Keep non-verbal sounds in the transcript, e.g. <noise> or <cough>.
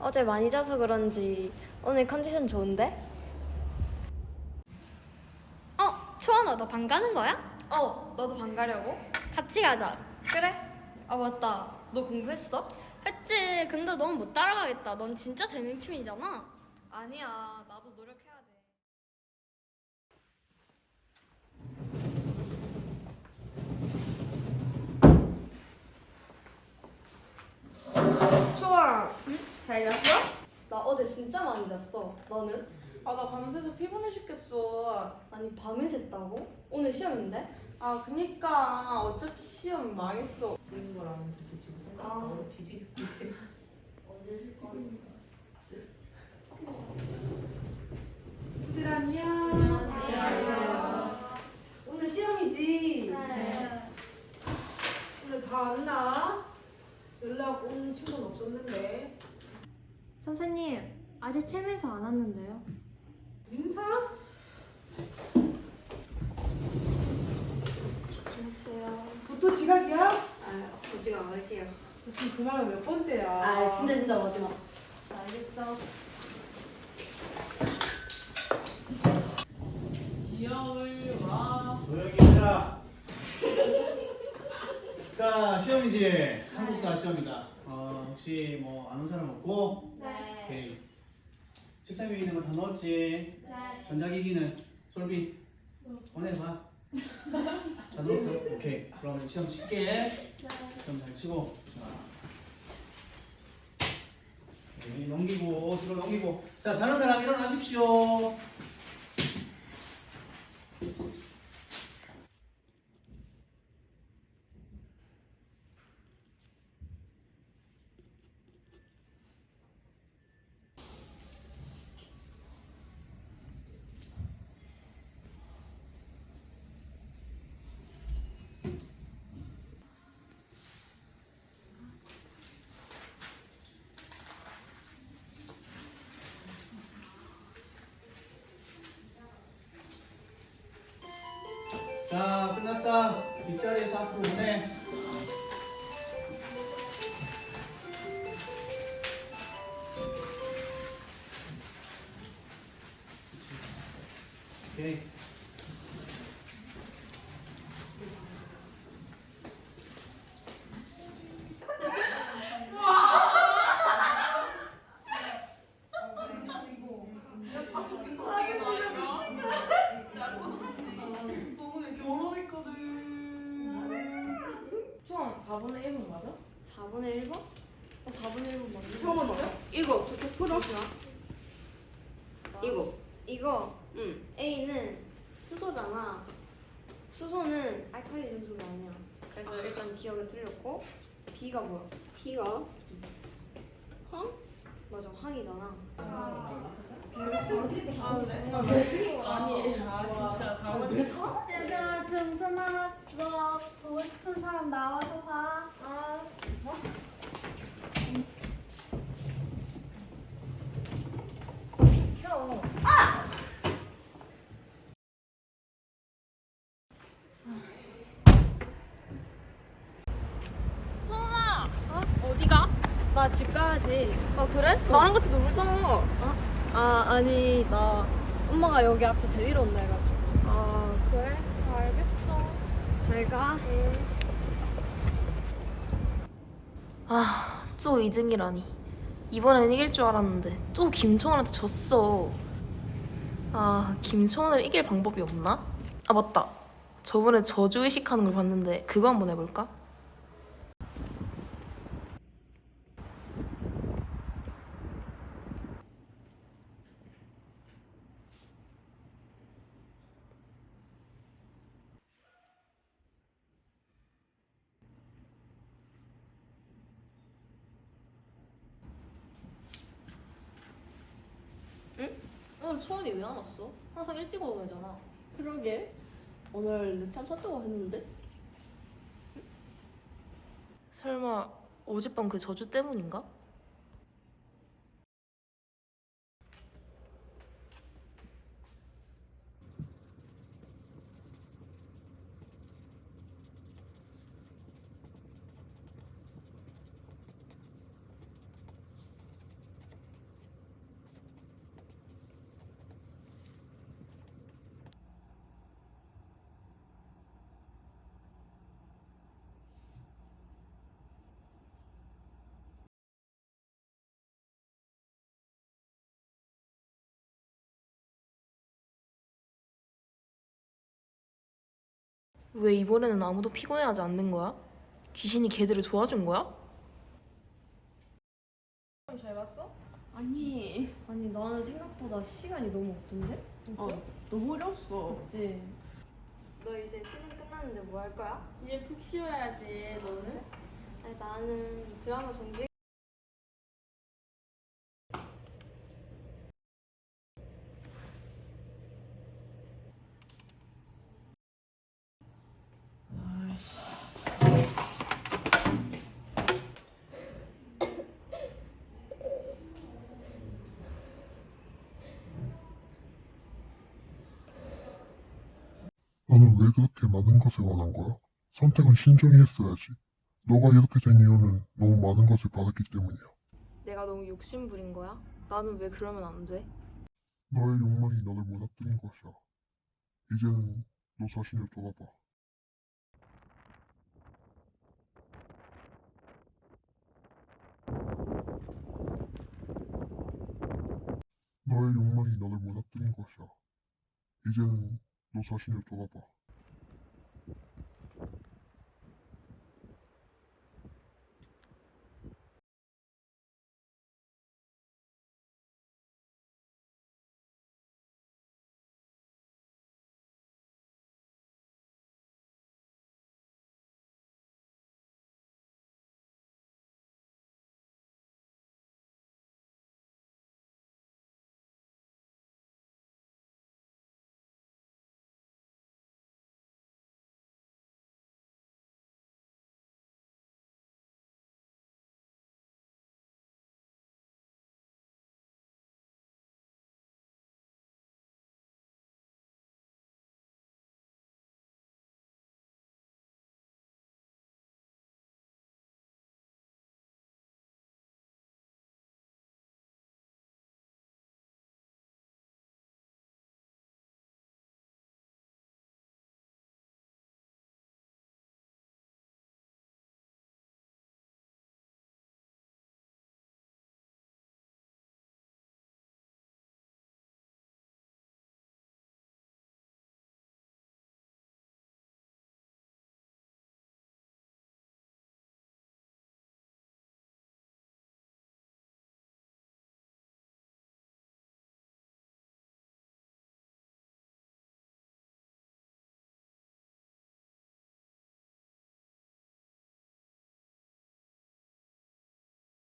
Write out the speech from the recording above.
어제 많이 자서 그런지 오늘 컨디션 좋은데? 어, 초원아, 너 방 가는 거야? 어, 너도 방 가려고? 같이 가자. 그래? 아 맞다. 너 공부했어? 했지. 근데 넌 못 따라가겠다. 넌 진짜 재능충이잖아. 아니야. 나도 노력해야 돼. 초아, 잘 잤어? 나 어제 진짜 많이 잤어. 너는? 아, 나 밤새서 피곤해 죽겠어. 아니 밤에 샜다고? 오늘 시험인데? 아, 그니까 어차피 시험 망했어. 쓰는 거랑 뒤집고 생각하고 뒤집고 들 안녕. 안녕하세요. 오늘 시험이지? 오늘 다 왔나? 연락 온 친구는 없었는데. 선생님, 아직 체면서 안 왔는데요. 민사? 안녕하세요. 보통 지각이야? 아, 할게요. 너 지금 그 말은 몇 번째야? 아, 진짜 진짜 마지막. 자, 알겠어. 시험을 와. 조용히 해라. <laughs> 자, 시험이지. 한국사 시험이다. 어, 혹시 뭐안온 사람 없고? 네. 오케이. 책상 위에 있는 거 다 넣었지? 네. 전자기기는 솔비 보내봐. 다 넣었어? 오케이. 그러면 시험 칠게. 시험 잘 치고. 자. 여기 넘기고, 뒤로 넘기고. 자, 자는 사람 일어나십시오. 자, 끝났다. 뒷자리에서 앞으로 오네. 오케이. 저번에 결혼했거든. 초아, 4분의 1분 맞아? 4분의 1번? 어, 4분의 1번 맞네. 처음 맞아? 이거 어떻게 풀어? 이거. 이거 응. A는 수소잖아. 수소는 알칼리 금속이 아니야. 그래서 일단 기억이 틀렸고 B가 뭐야? 피가. 맞아, 항이잖아. 아니, 아 진짜 잘못 얘들아, 등수 나왔어. 보고 싶은 사람 나와서 봐. 아. 켜. 소은아, 어? 어디가? 나 집 가야지. 아, 그래? 나랑 같이 놀잖아. 아, 아니, 나 엄마가 여기 앞에 데리러 온다 해가지고. 아, 그래? 알겠어. 잘 가. 아, 또 2등이라니. 이번엔 이길 줄 알았는데 또 김초원한테 졌어. 아, 김초원을 이길 방법이 없나? 아, 맞다. 저번에 저주의식 하는 걸 봤는데 그거 한번 해볼까? 오늘 초원이 왜 안 왔어? 항상 일찍 오는 애잖아. 그러게. 오늘 늦잠 잤다고 했는데? 설마 어젯밤 그 저주 때문인가? 왜 이번에는 아무도 피곤해하지 않는 거야? 귀신이 걔들을 도와준 거야? 잘 봤어? 아니 아니 나는 생각보다 시간이 너무 없던데? 진짜? 어, 너무 어려웠어. 그치? 너 이제 수능 끝났는데 뭐 할 거야? 이제 푹 쉬어야지 너는? 아니 나는 드라마 정지 왜 그렇게 많은 것을 원한 거야? 선택은 신중히 했어야지. 너가 이렇게 된 이유는 너무 많은 것을 바랐기 때문이야. 내가 너무 욕심 부린 거야? 나는 왜 그러면 안 돼? 너의 욕망이 너를 무너뜨린 것이야. 이제는 너 자신을 돌아봐. 너의 욕망이 너를 무너뜨린 것이야. 이제는 너 자신을 돌아봐.